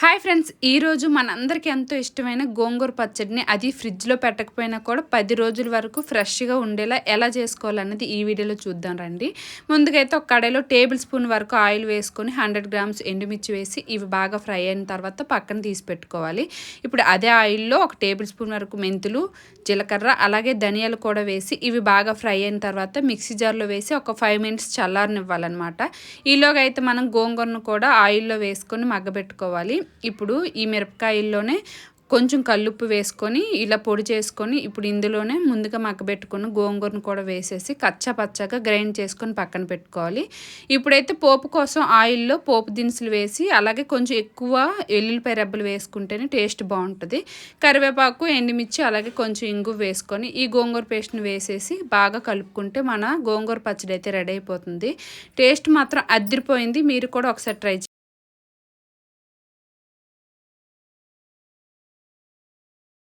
Hi friends ఈరోజు మనందరికీ ఎంతో ఇష్టమైన గోంగూర పచ్చడిని అది ఫ్రిడ్జ్లో పెట్టకపోయినా కూడా పది రోజుల వరకు ఫ్రెష్గా ఉండేలా ఎలా చేసుకోవాలన్నది ఈ వీడియోలో చూద్దాం రండి. ముందుగా అయితే ఒక కడాయిలో టేబుల్ స్పూన్ వరకు ఆయిల్ వేసుకొని హండ్రెడ్ గ్రామ్స్ ఎండుమిర్చి వేసి ఇవి బాగా ఫ్రై అయిన తర్వాత పక్కన తీసి పెట్టుకోవాలి. ఇప్పుడు అదే ఆయిల్లో ఒక టేబుల్ స్పూన్ వరకు మెంతులు జీలకర్ర అలాగే ధనియాలు కూడా వేసి ఇవి బాగా ఫ్రై అయిన తర్వాత మిక్సీ జార్లో వేసి ఒక ఫైవ్ మినిట్స్ చల్లారనివ్వాలన్నమాట. ఈలోగా అయితే మనం గోంగూరను కూడా ఆయిల్లో వేసుకొని మగ్గబెట్టుకోవాలి. ఇప్పుడు ఈ మిరపకాయల్లోనే కొంచెం కల్లుప్పు వేసుకొని ఇలా పొడి చేసుకొని ఇప్పుడు ఇందులోనే ముందుగా మగ్గబెట్టుకుని గోంగూరను కూడా వేసేసి కచ్చా పచ్చగా గ్రైండ్ చేసుకొని పక్కన పెట్టుకోవాలి. ఇప్పుడైతే పోపు కోసం ఆయిల్లో పోపు దినుసులు వేసి అలాగే కొంచెం ఎక్కువ ఎల్లుల్లిపాయ రెబ్బలు వేసుకుంటేనే టేస్ట్ బాగుంటుంది. కరివేపాకు ఎండుమిర్చి అలాగే కొంచెం ఇంగు వేసుకొని ఈ గోంగూర పేస్ట్ని వేసేసి బాగా కలుపుకుంటే మన గోంగూర పచ్చడి అయితే రెడీ అయిపోతుంది. టేస్ట్ మాత్రం అద్దరిపోయింది మీరు కూడా ఒకసారి ట్రై